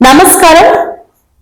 నమస్కారం.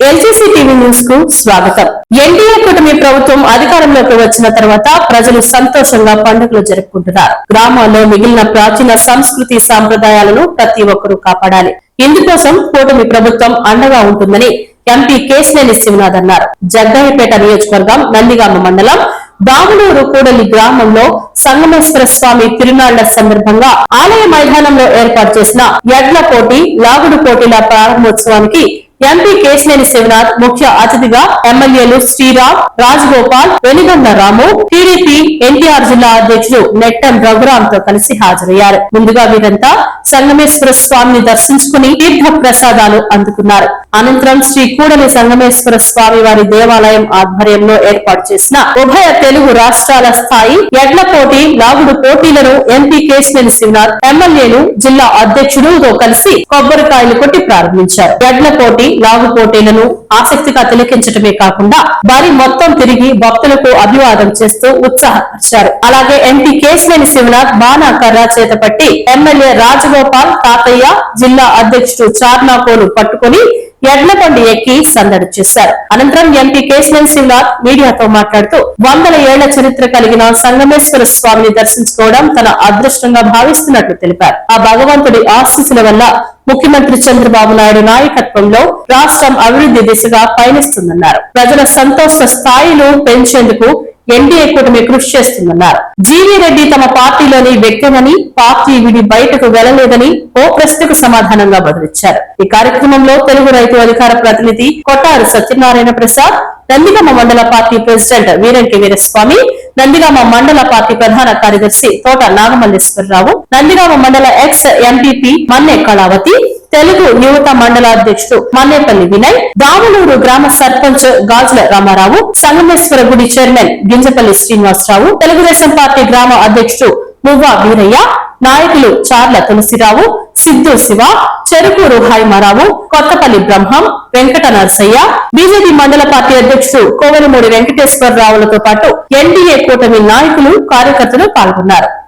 LGC TV న్యూస్కు స్వాగతం. ఎన్డీఏ కూటమి ప్రభుత్వం అధికారంలోకి వచ్చిన తర్వాత ప్రజలు సంతోషంగా పండుగలు జరుపుకుంటున్నారు. గ్రామాల్లో మిగిలిన ప్రాచీన సంస్కృతి సాంప్రదాయాలను ప్రతి ఒక్కరూ కాపాడాలి. ఇందుకోసం కూటమి ప్రభుత్వం అండగా ఉంటుందని ఎంపీ కేశినేని శివనాథ్ అన్నారు. జగ్గయ్యపేట నియోజకవర్గం నందిగామ మండలం బాగులూరు కూడలి గ్రామంలో సంగమేశ్వర స్వామి తిరునాళ్ళ సందర్భంగా ఆలయ మైదానంలో ఏర్పాటు చేసిన ఎడ్ల పోటీ లాగుడు పోటీల ప్రారంభోత్సవానికి ఎంపీ కేశినేని శివనాథ్ ముఖ్య అతిథిగా ఎమ్మెల్యేలు శ్రీరామ్ రాజగోపాల్ వెలిగొండ రాము టీడీపీ ఎన్టీఆర్ జిల్లా అధ్యక్షుడు నెట్టం రఘురామ్తో కలిసి హాజరయ్యారు. ముందుగా వీరంతా సంగమేశ్వర స్వామిని దర్శించుకుని తీర్థ ప్రసాదాలు అందుకున్నారు. అనంతరం శ్రీ కూడలి సంగమేశ్వర స్వామి వారి దేవాలయం ఆధ్వర్యంలో ఏర్పాటు చేసిన ఉభయ తెలుగు రాష్ట్రాల స్థాయి ఎడ్ల పోటీ లాగుడు పోటీలను ఎంపీ కేశినేని శివనాథ్ ఎమ్మెల్యేలు జిల్లా అధ్యక్షుడుతో కలిసి కొబ్బరికాయలు కొట్టి ప్రారంభించారు. ఎడ్ల పోటీ లాగు పోటీలను ఆసక్తిగా తిలకించడమే కాకుండా భారీ మొత్తం తిరిగి భక్తులకు అభివాదం చేస్తూ ఉత్సాహపరిచారు. అలాగే ఎంపీ కేశినేని శివనాథ్ బాణా కర్ర చేతపట్టి ఎమ్మెల్యే రాజగోపాల్ తాతయ్య జిల్లా అధ్యక్షుడు చార్నాకోలు పట్టుకుని ఎడ్లబండి ఎక్కి సందడి చేశారు. అనంతరం ఎంపీ కేశవన్ శివనాథ్ మీడియాతో మాట్లాడుతూ వందల ఏళ్ళ చరిత్ర కలిగిన సంగమేశ్వర స్వామిని దర్శించుకోవడం తన అదృష్టంగా భావిస్తున్నట్లు తెలిపారు. ఆ భగవంతుడి ఆశీస్సుల వల్ల ముఖ్యమంత్రి చంద్రబాబు నాయుడు నాయకత్వంలో రాష్ట్రం అభివృద్ధి దిశగా పయనిస్తుందన్నారు. ప్రజల సంతోష స్థాయిలు పెంచేందుకు ఎన్డీఏ కూటమి కృషి చేస్తుందన్నారు. జీవీ రెడ్డి తమ పార్టీలోని వ్యక్తినని పార్టీ విడి బయటకు వెళ్ళలేదని ఓ ప్రశ్నకు సమాధానంగా బదులిచ్చారు. ఈ కార్యక్రమంలో తెలుగు రైతు అధికార ప్రతినిధి కొట్టారు సత్యనారాయణ ప్రసాద్ నందిగామ మండల పార్టీ ప్రెసిడెంట్ వీరంకి వీరస్వామి నందిగామ మండల పార్టీ ప్రధాన కార్యదర్శి తోట నాగమల్లేశ్వరరావు నందిగామ మండల ఎక్స్ ఎంపీపీ మన్నె కళావతి తెలుగు యువత మండల అధ్యక్షుడు మన్నేపల్లి వినయ్ దామలూరు గ్రామ సర్పంచ్ గాజుల రామారావు సంగమేశ్వర గుడి చైర్మన్ గింజపల్లి శ్రీనివాసరావు తెలుగుదేశం పార్టీ గ్రామ అధ్యక్షుడు మువ్వా వీరయ్య నాయకులు చార్ల తులసిరావు సిద్ధు శివ చెరుకూరు హైమారావు కొత్తపల్లి బ్రహ్మం వెంకట నరసయ్య బీజేపీ మండల పార్టీ అధ్యక్షుడు కోవెలమూడి వెంకటేశ్వరరావులతో పాటు ఎన్డీఏ కూటమి నాయకులు కార్యకర్తలు పాల్గొన్నారు.